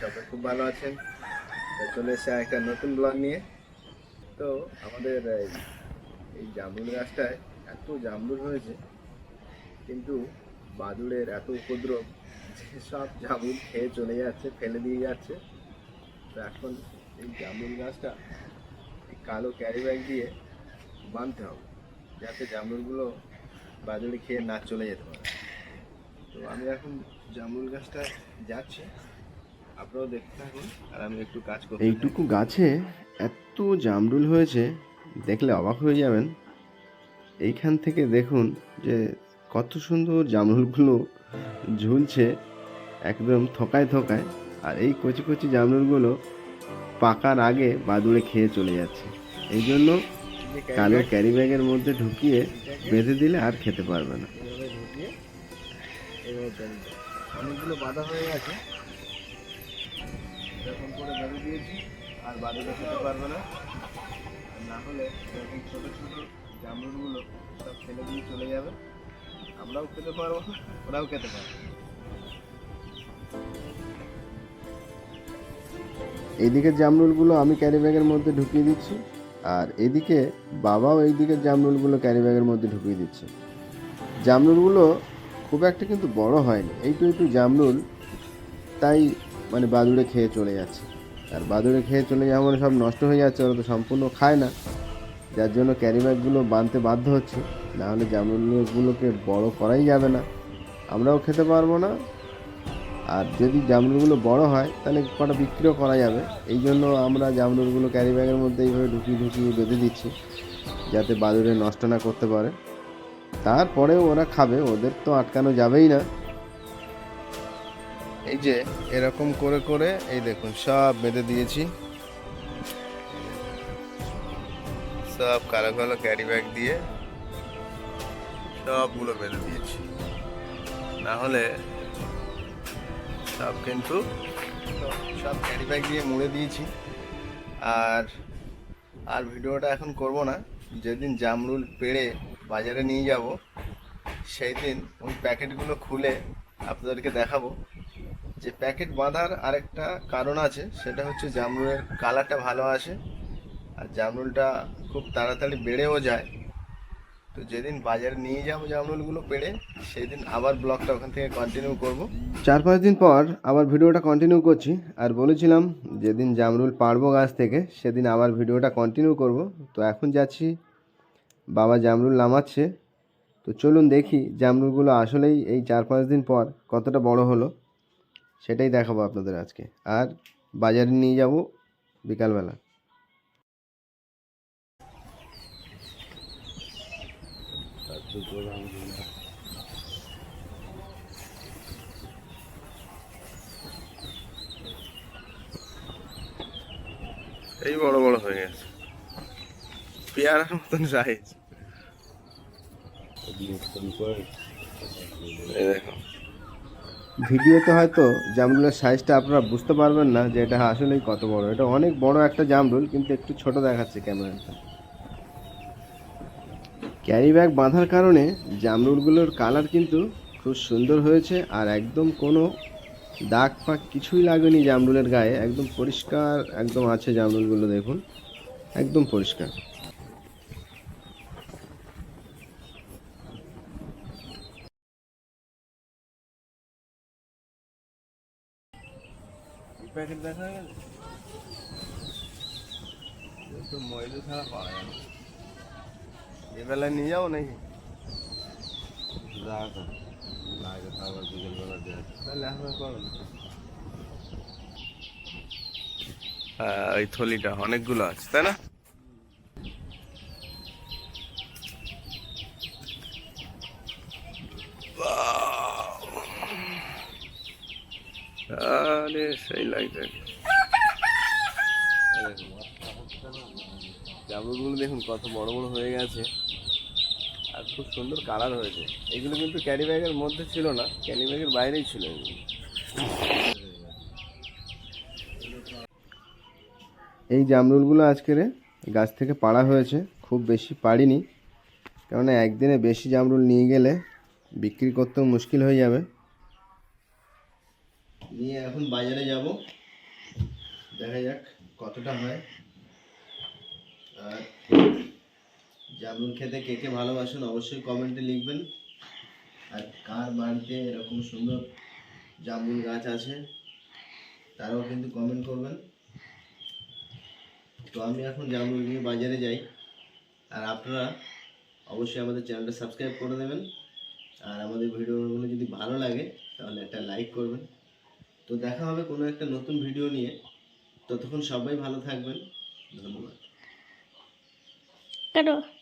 সবাই খুব ভালো আছেন। চলে এসে একটা নতুন ব্লগ নিয়ে। তো আমাদের এই জামরুল গাছটায় এত জামরুল হয়েছে, কিন্তু বাদুড়ের এত উপদ্রব যে সব জামরুল খেয়ে চলে যাচ্ছে, ফেলে দিয়ে যাচ্ছে। তো এখন এই জামরুল গাছটা কালো ক্যারি ব্যাগ দিয়ে বাঁধতে হবে, যাতে জামরুলগুলো বাদুড়ে খেয়ে না চলে যেতে পারে। তো আমি এখন জামরুল গাছটা যাচ্ছি। আপনারাও দেখতে থাকুন আর আমি একটু কাজ এইটুকু গাছে এত জামরুল হয়েছে দেখলে অবাক হয়ে যাবেন। এইখান থেকে দেখুন যে কত সুন্দর জামরুলগুলো ঝুলছে একদম থকায় থকায় আর এই কচি কচি জামরুলগুলো পাকার আগে বাদুড়ে খেয়ে চলে যাচ্ছে। এই জন্য কালো ক্যারি ব্যাগের মধ্যে ঢুকিয়ে বেঁধে দিলে আর খেতে পারবে না। অনেকগুলো বাঁধা হয়ে গেছে এরকম করে বেঁধে দিয়েছি, আর বাদুড়ে খেতে পারবে না। না হলে এরকম ছোটো ছোটো জামরুলগুলো সব ফেলে দিয়ে চলে যাবে। আমরাও খেতে পারব, ওরাও খেতে পারবে। এইদিকে জামরুলগুলো আমি ক্যারি ব্যাগের মধ্যে ঢুকিয়ে দিচ্ছি, আর এদিকে বাবাও এইদিকে জামরুলগুলো ক্যারি ব্যাগের মধ্যে ঢুকিয়ে দিচ্ছে। জামরুলগুলো খুব একটা কিন্তু বড় হয়নি। এইটু একটু জামরুল। তাই মানে বাদুড়ে খেয়ে চলে যাচ্ছে। আর বাদুড়ে খেয়ে চলে যাওয়া মানে সব নষ্ট হয়ে যাচ্ছে, ওরা তো সম্পূর্ণ খায় না। যার জন্য ক্যারি ব্যাগগুলো বাঁধতে বাধ্য হচ্ছে নাহলে জামরুলগুলোকে বড় করাই যাবে না। আমরাও খেতে পারব না। আর যদি জামরুলগুলো বড় হয়, তাহলে কটা বিক্রিও করা যাবে। এই জন্য আমরা জামরুলগুলো ক্যারি ব্যাগের মধ্যে এইভাবে ঢুকিয়ে ঢুকিয়ে বেঁধে দিচ্ছি, যাতে বাদুড়ে নষ্ট না করতে পারে। তারপরেও ওরা খাবে, ওদের তো আটকানো যাবেই না। এই যে, এরকম করে করে, এই দেখুন, সব বেঁধে দিয়েছি। সব কালো কালো ক্যারি ব্যাগ দিয়ে সবগুলো বেঁধে দিয়েছি। না হলে সব কিন্তু সব ক্যারি ব্যাগ দিয়ে মুড়ে দিয়েছি। আর আর ভিডিওটা এখন করব না। যেদিন জামরুল পেড়ে বাজারে নিয়ে যাব, সেই দিন ওই প্যাকেটগুলো খুলে আপনাদেরকে দেখাবো। যে প্যাকেট বাঁধার আরেকটা কারণ আছে, সেটা হচ্ছে জামরুলের কালারটা ভালো আসে আর জামরুলটা খুব তাড়াতাড়ি বেড়েও যায়। তো যেদিন বাজারে নিয়ে যাব জামরুলগুলো পেড়ে, সেদিন আবার ব্লগটা ওখান থেকে কন্টিনিউ করব। চার পাঁচ দিন পর আবার ভিডিওটা কন্টিনিউ করছি আর বলেছিলাম যেদিন জামরুল পারব গাছ থেকে, সেদিন আবার ভিডিওটা কন্টিনিউ করব। তো এখন যাচ্ছি, বাবা জামরুল নামাচ্ছে। তো চলুন দেখি জামরুলগুলো আসলেই এই চার পাঁচ দিন পর কতটা বড় হলো। সেটাই দেখাবো আপনাদের আজকে। আর বাজারে নিয়ে যাব বিকালবেলা। এই বড় বড় হয়ে গেছে। পেয়ারার মতন সাইজ দেখো। ভিডিওতে হয়তো জামরুলের সাইজটা আপনারা বুঝতে পারবেন না যে এটা আসলেই কত বড়। এটা অনেক বড় একটা জামরুল, কিন্তু একটু ছোট দেখাচ্ছে ক্যামেরাটা। ক্যারি ব্যাগ বাঁধার কারণে জামরুলগুলোর কালার কিন্তু খুব সুন্দর হয়েছে আর একদম কোনো দাগ ফাগ কিছুই লাগেনি জামরুলের গায়ে। একদম পরিষ্কার একদম আছে জামরুলগুলো, দেখুন। একদম পরিষ্কার। প্যাকেট দেখা গেল? একটু ময়দা ছাড়া পাওয়া যায় নিয়ে যাব নাকি? লাগে বিকেলবেলা তাহলে এখন করো না হ্যাঁ ওই থলিটা অনেকগুলো আছে তাই না? আরে, সেই লাগছে। জামরুলগুলো দেখুন, কত বড় বড় হয়ে গেছে। আর খুব সুন্দর কালার হয়েছে। এগুলো কিন্তু ক্যারি ব্যাগের মধ্যে ছিল না, ক্যারি ব্যাগের বাইরেই ছিল এগুলো। এই জামরুলগুলো আজকের গাছ থেকে পাড়া হয়েছে, খুব বেশি পাড়িনি। কেননা একদিনে বেশি জামরুল নিয়ে গেলে বিক্রি করতেও মুশকিল হয়ে যাবে। নিয়ে এখন বাজারে যাব। দেখা যাক কতটা হয়। আর জামরুল খেতে কে কে ভালোবাসেন অবশ্যই কমেন্টে লিখবেন। আর কার বাড়িতে এরকম সুন্দর জামরুল গাছ আছে, তারাও কিন্তু কমেন্ট করবেন। তো আমি এখন জামরুল নিয়ে বাজারে যাই। আর আপনারা অবশ্যই আমাদের চ্যানেলটা সাবস্ক্রাইব করে দেবেন। আর আমাদের ভিডিওগুলো যদি ভালো লাগে, তাহলে একটা লাইক করবেন। তো দেখা হবে কোনো একটা নতুন ভিডিও নিয়ে। ততক্ষণ সবাই ভালো থাকবেন। ধন্যবাদ।